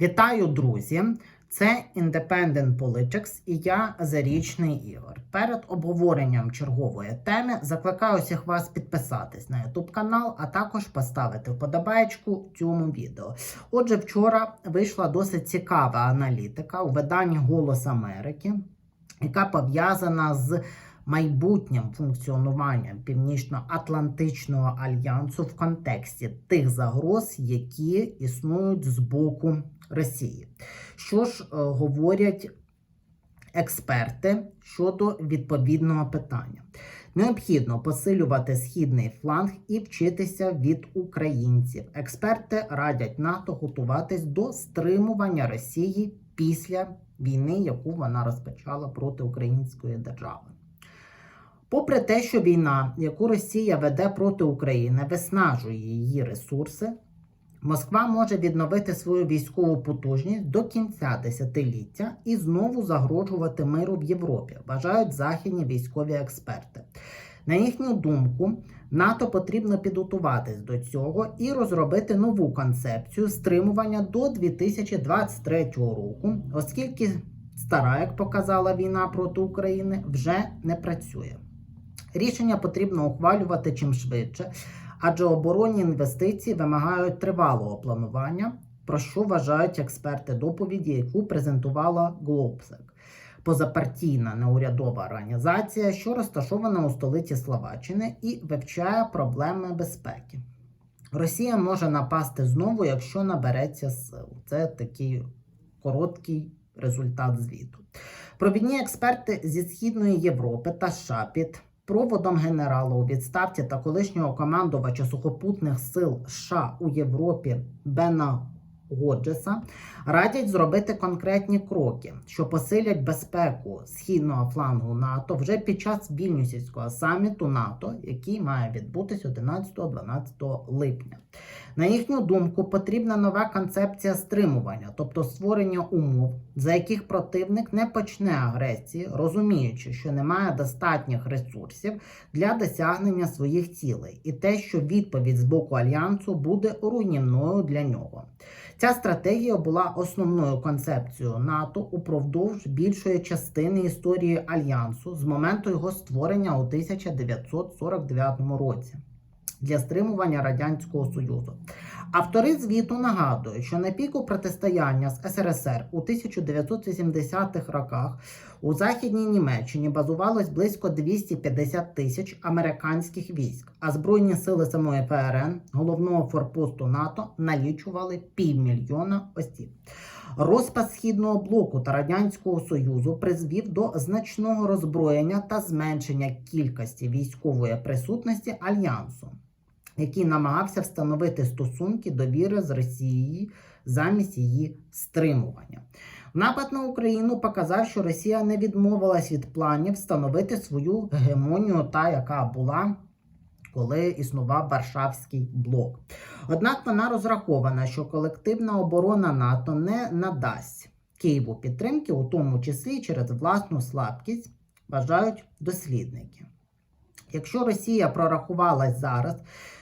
Вітаю, друзі! Це Independent Politics і я Зарічний Ігор. Перед обговоренням чергової теми закликаю всіх вас підписатись на YouTube канал, а також поставити вподобайку цьому відео. Отже, вчора вийшла досить цікава аналітика у виданні Голос Америки, яка пов'язана з майбутнім функціонуванням Північно-Атлантичного альянсу в контексті тих загроз, які існують з боку Росії. Що ж е, говорять експерти щодо відповідного питання? Необхідно посилювати східний фланг і вчитися від українців. Експерти радять НАТО готуватись до стримування Росії після війни, яку вона розпочала проти української держави. Попри те, що війна, яку Росія веде проти України, виснажує її ресурси, Москва може відновити свою військову потужність до кінця десятиліття і знову загрожувати миру в Європі, вважають західні військові експерти. На їхню думку, НАТО потрібно підготуватись до цього і розробити нову концепцію стримування до 2023 року, оскільки стара, як показала війна проти України, вже не працює. Рішення потрібно ухвалювати чим швидше, адже оборонні інвестиції вимагають тривалого планування, про що вважають експерти доповіді, яку презентувала Глобсек, позапартійна неурядова організація, що розташована у столиці Словаччини і вивчає проблеми безпеки. Росія може напасти знову, якщо набереться сил. Це такий короткий результат звіту. Провідні експерти зі Східної Європи та США під проводом генерала у відставці та колишнього командувача сухопутних сил США у Європі Бена Годжеса радять зробити конкретні кроки, що посилять безпеку східного флангу НАТО вже під час вільнюсівського саміту НАТО, який має відбутись 11-12 липня. На їхню думку, потрібна нова концепція стримування, тобто створення умов, за яких противник не почне агресії, розуміючи, що немає достатніх ресурсів для досягнення своїх цілей, і те, що відповідь з боку альянсу буде руйнівною для нього. Ця стратегія була основною концепцією НАТО упродовж більшої частини історії альянсу з моменту його створення у 1949 році для стримування Радянського Союзу. Автори звіту нагадують, що на піку протистояння з СРСР у 1980-х роках у Західній Німеччині базувалось близько 250 тисяч американських військ, а Збройні сили самої ФРН, головного форпосту НАТО, налічували півмільйона осіб. Розпад східного блоку та радянського союзу призвів до значного роззброєння та зменшення кількості військової присутності альянсу, який намагався встановити стосунки довіри з Росією замість її стримування. Напад на Україну показав, що Росія не відмовилась від планів встановити свою гегемонію, та яка була. Коли існував Варшавський блок. Однак вона розрахована, що колективна оборона НАТО не надасть Києву підтримки, у тому числі через власну слабкість, вважають дослідники. Якщо Росія прорахувалась зараз,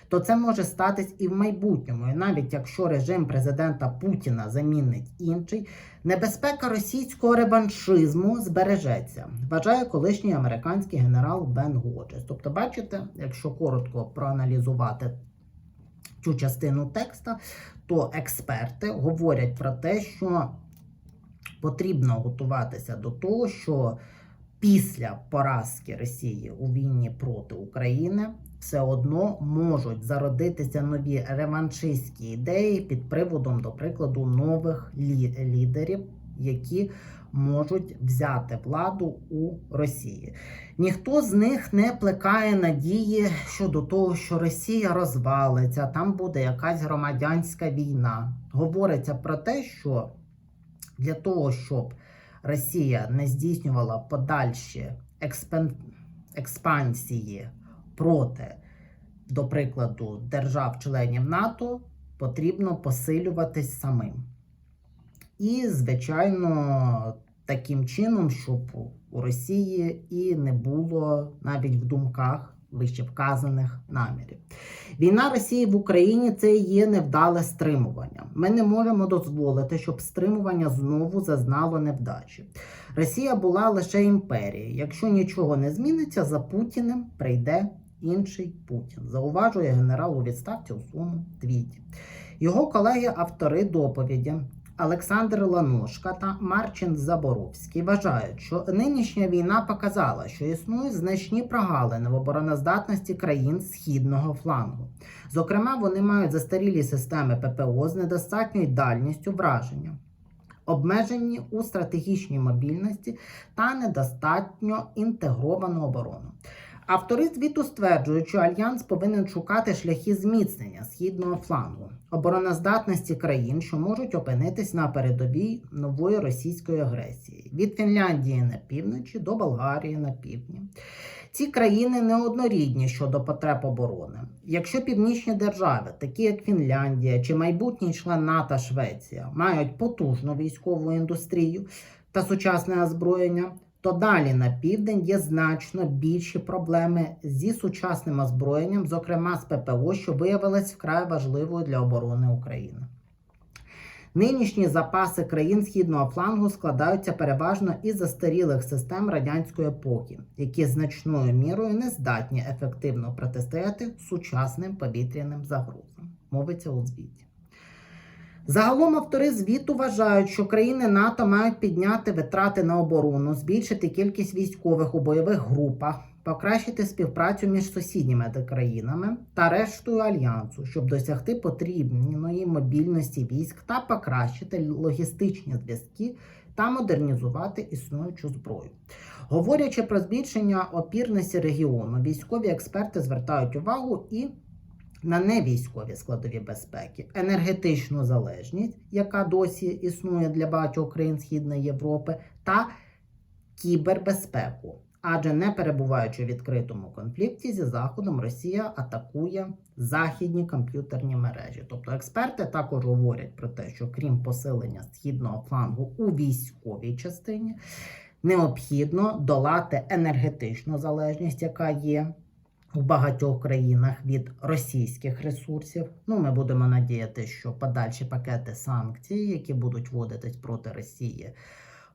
то це може статись і в майбутньому. І навіть якщо режим президента Путіна замінить інший, небезпека російського реваншизму збережеться, вважає колишній американський генерал Бен Годжес. Тобто, бачите, якщо коротко проаналізувати цю частину текста, то експерти говорять про те, що потрібно готуватися до того, що після поразки Росії у війні проти України все одно можуть зародитися нові реваншистські ідеї під приводом, до прикладу, нових лі- лідерів, які можуть взяти владу у Росії. Ніхто з них не плекає надії щодо того, що Росія розвалиться, там буде якась громадянська війна. Говориться про те, що для того, щоб Росія не здійснювала подальші експансії проти, до прикладу, держав-членів НАТО, потрібно посилюватись самим. І, звичайно, таким чином, щоб у Росії і не було навіть в думках вище вказаних намірів. Війна Росії в Україні це є невдале стримування. Ми не можемо дозволити, щоб стримування знову зазнало невдачі. Росія була лише імперією. Якщо нічого не зміниться, за Путіним прийде інший Путін, зауважує генерал у відставці у своєму твіті. Його колеги-автори доповіді Олександр Ланошка та Марчин Заборовський вважають, що нинішня війна показала, що існують значні прогалини в обороноздатності країн східного флангу. Зокрема, вони мають застарілі системи ППО з недостатньою дальністю враження, обмежені у стратегічній мобільності та недостатньо інтегровану оборону. Автори звіту стверджують, що альянс повинен шукати шляхи зміцнення східного флангу, обороноздатності країн, що можуть опинитись на передовій нової російської агресії від Фінляндії на півночі до Болгарії на півдні. Ці країни неоднорідні щодо потреб оборони. Якщо північні держави, такі як Фінляндія чи майбутній член НАТО Швеція, мають потужну військову індустрію та сучасне озброєння, то далі на південь є значно більші проблеми зі сучасним озброєнням, зокрема з ППО, що виявилось вкрай важливою для оборони України. Нинішні запаси країн східного флангу складаються переважно із застарілих систем радянської епохи, які значною мірою не здатні ефективно протистояти сучасним повітряним загрозам. Мовиться у звіті. Загалом автори звіту вважають, що країни НАТО мають підняти витрати на оборону, збільшити кількість військових у бойових групах, покращити співпрацю між сусідніми країнами та рештою альянсу, щоб досягти потрібної мобільності військ та покращити логістичні зв'язки та модернізувати існуючу зброю. Говорячи про збільшення опірності регіону, військові експерти звертають увагу і на невійськові складові безпеки, енергетичну залежність, яка досі існує для багатьох країн Східної Європи, та кібербезпеку. Адже не перебуваючи у відкритому конфлікті зі Заходом, Росія атакує західні комп'ютерні мережі. Тобто експерти також говорять про те, що крім посилення східного флангу у військовій частині, необхідно долати енергетичну залежність, яка є у багатьох країнах від російських ресурсів. Ну, ми будемо надіяти, що подальші пакети санкцій, які будуть вводитись проти Росії,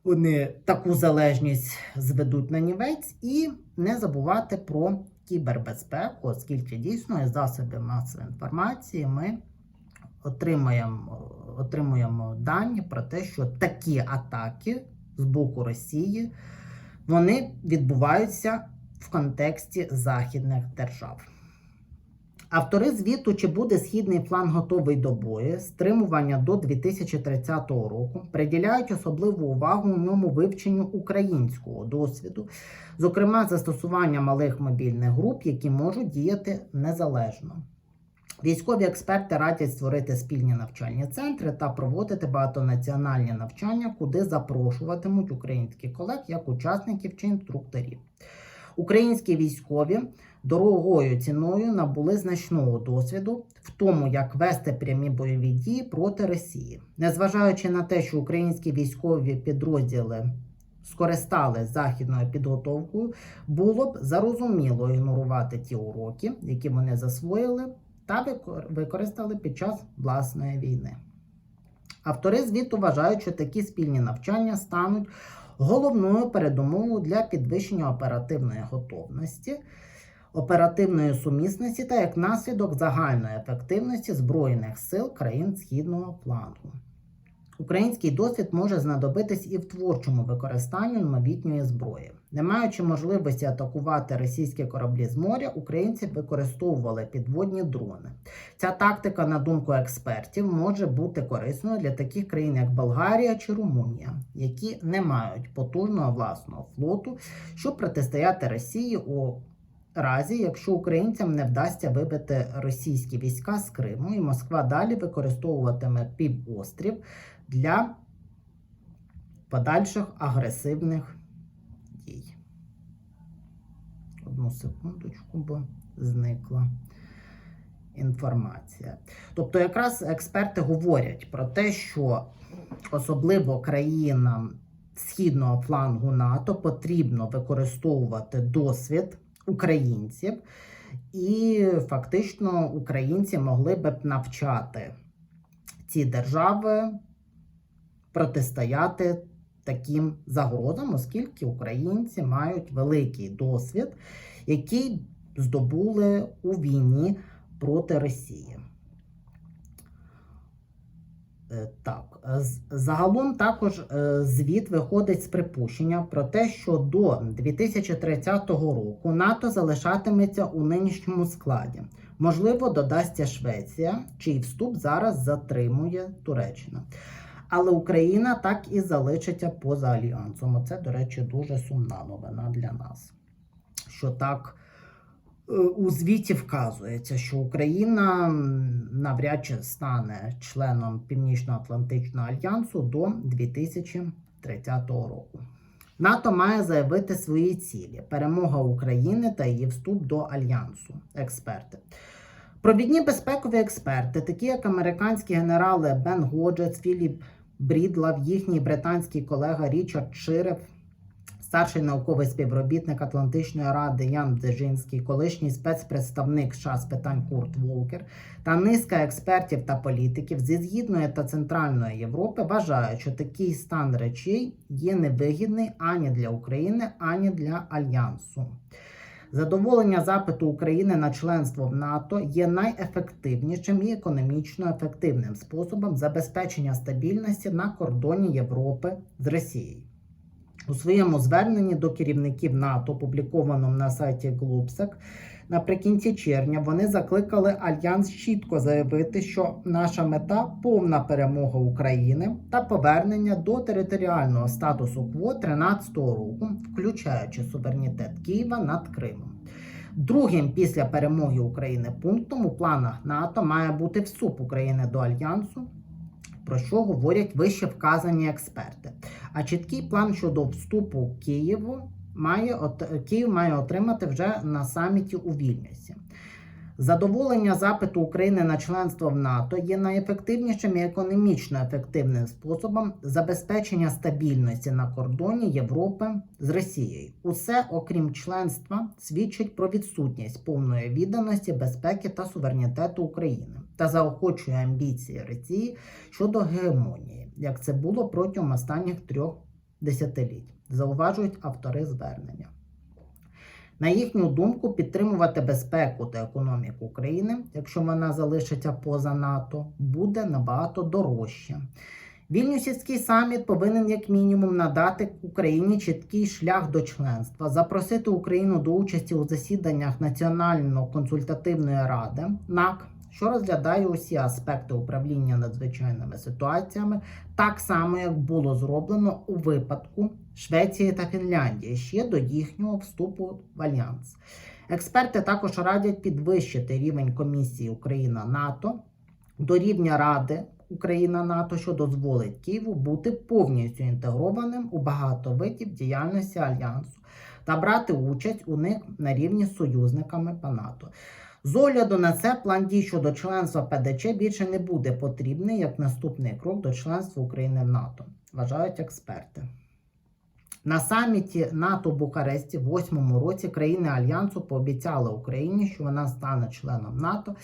вони таку залежність зведуть на нівець, і не забувати про кібербезпеку, оскільки дійсно із засобів масової інформації ми отримуємо, отримуємо дані про те, що такі атаки з боку Росії вони відбуваються в контексті західних держав. Автори звіту, чи буде східний фланг готовий до бою, стримування до 2030 року, приділяють особливу увагу у ньому вивченню українського досвіду, зокрема застосування малих мобільних груп, які можуть діяти незалежно. Військові експерти радять створити спільні навчальні центри та проводити багатонаціональні навчання, куди запрошуватимуть українських колег як учасників чи інструкторів. Українські військові дорогою ціною набули значного досвіду в тому, як вести прямі бойові дії проти Росії, незважаючи на те, що українські військові підрозділи скористали західною підготовкою, було б зарозуміло ігнорувати ті уроки, які вони засвоїли та використали під час власної війни. Автори звіту вважають, що такі спільні навчання стануть головною передумовою для підвищення оперативної готовності, оперативної сумісності та як наслідок загальної ефективності Збройних сил країн Східного флангу. Український досвід може знадобитись і в творчому використанні новітньої зброї. Не маючи можливості атакувати російські кораблі з моря, українці використовували підводні дрони. Ця тактика, на думку експертів, може бути корисною для таких країн, як Болгарія чи Румунія, які не мають потужного власного флоту, щоб протистояти Росії у разі, якщо українцям не вдасться вибити російські війська з Криму, і Москва далі використовуватиме півострів для подальших агресивних дій. Одну секундочку, бо зникла інформація. Тобто, якраз експерти говорять про те, що особливо країнам східного флангу НАТО потрібно використовувати досвід українців і фактично українці могли б навчати ці держави протистояти таким загрозам, оскільки українці мають великий досвід, який здобули у війні проти Росії. Е, Так, загалом також е, звіт виходить з припущення про те, що до 2030 року НАТО залишатиметься у нинішньому складі. Можливо, додасться Швеція, чий вступ зараз затримує Туреччина. Але Україна так і залишиться поза альянсом. Оце, до речі, дуже сумна новина для нас. Що так е, у звіті вказується, що Україна навряд чи стане членом Північно-Атлантичного альянсу до 2030 року. НАТО має заявити свої цілі: перемога України та її вступ до альянсу. Експерти. Провідні безпекові експерти, такі як американські генерали Бен Годжес, Філіп Брідлав, їхній британський колега Річард Ширев, старший науковий співробітник Атлантичної ради Ян Бдежинський, колишній спецпредставник США з питань Курт Волкер та низка експертів та політиків зі Східної та Центральної Європи вважають, що такий стан речей є невигідний ані для України, ані для Альянсу. Задоволення запиту України на членство в НАТО є найефективнішим і економічно ефективним способом забезпечення стабільності на кордоні Європи з Росією. У своєму зверненні до керівників НАТО, опублікованому на сайті Globsec, наприкінці червня вони закликали Альянс чітко заявити, що наша мета повна перемога України та повернення до територіального статусу кво 13-го року, включаючи суверенітет Києва над Кримом. Другим після перемоги України пунктом у планах НАТО має бути вступ України до альянсу, про що говорять вище вказані експерти. А чіткий план щодо вступу Києву має от, Київ має отримати вже на саміті у Вільнюсі. Задоволення запиту України на членство в НАТО є найефективнішим і економічно ефективним способом забезпечення стабільності на кордоні Європи з Росією. Усе, окрім членства, свідчить про відсутність повної відданості безпеки та суверенітету України та заохочує амбіції Росії щодо гегемонії, як це було протягом останніх трьох десятиліть, зауважують автори звернення. На їхню думку, підтримувати безпеку та економіку України, якщо вона залишиться поза НАТО, буде набагато дорожче. Вільнюсівський саміт повинен як мінімум надати Україні чіткий шлях до членства, запросити Україну до участі у засіданнях Національно-консультативної ради НАК, що розглядає усі аспекти управління надзвичайними ситуаціями, так само як було зроблено у випадку Швеції та Фінляндії ще до їхнього вступу в альянс. Експерти також радять підвищити рівень комісії Україна НАТО до рівня Ради Україна НАТО, що дозволить Києву бути повністю інтегрованим у багато видів діяльності альянсу та брати участь у них на рівні з союзниками по НАТО. З огляду на це план дій щодо членства ПДЧ більше не буде потрібний як наступний крок до членства України в НАТО, вважають експерти. На саміті НАТО в Бухаресті в 8 році країни Альянсу пообіцяли Україні, що вона стане членом НАТО,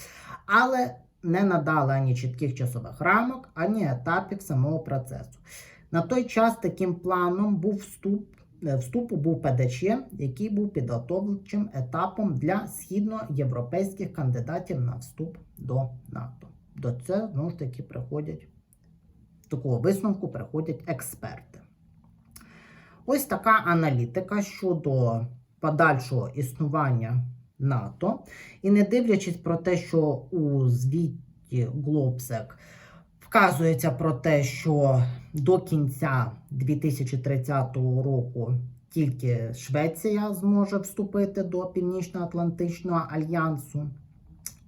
але не надали ані чітких часових рамок, ані етапів самого процесу. На той час таким планом був вступ. Е, Вступу був ПДЧ, який був підготовчим етапом для східноєвропейських кандидатів на вступ до НАТО. До цього знову ж таки приходять такого висновку приходять експерти. Ось така аналітика щодо подальшого існування НАТО. І не дивлячись про те, що у звіті Глобсек вказується про те, що до кінця 2030 року тільки Швеція зможе вступити до Північно-Атлантичного альянсу.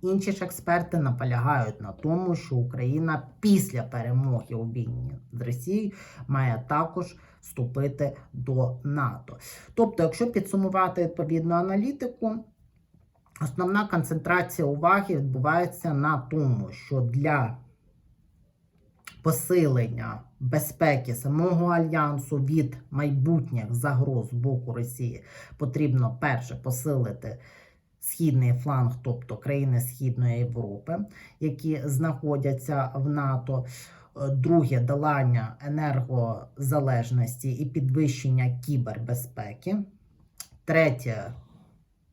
Інші ж експерти наполягають на тому, що Україна після перемоги у війні з Росією має також вступити до НАТО. Тобто, якщо підсумувати відповідну аналітику, основна концентрація уваги відбувається на тому, що для посилення безпеки самого альянсу від майбутніх загроз з боку Росії потрібно перше посилити східний фланг, тобто країни Східної Європи, які знаходяться в НАТО. Е, Друге долання енергозалежності і підвищення кібербезпеки. Третє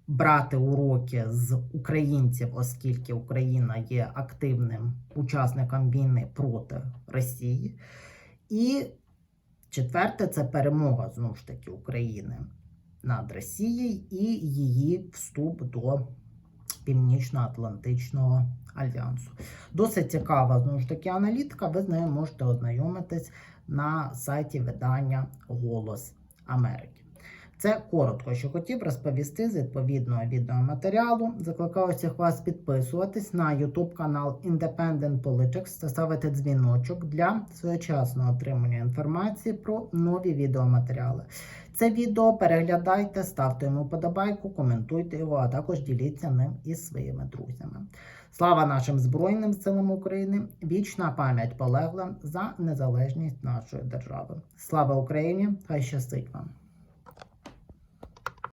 брати уроки з українців, оскільки Україна є активним учасником війни проти Росії. І четверте це перемога знову ж таки України над Росією і її вступ до Північно-Атлантичного альянсу. Досить цікава знову ж таки аналітика. Ви з нею можете ознайомитись на сайті видання Голос Америки. Це коротко, що хотів розповісти з відповідного відеоматеріалу. Закликаю всіх вас підписуватись на YouTube канал Independent Politics та ставити дзвіночок для своєчасного отримання інформації про нові відеоматеріали. Це відео переглядайте, ставте йому подобайку, коментуйте його, а також діліться ним із своїми друзями. Слава нашим Збройним силам України! Вічна пам'ять полеглим за незалежність нашої держави. Слава Україні! Хай щастить вам!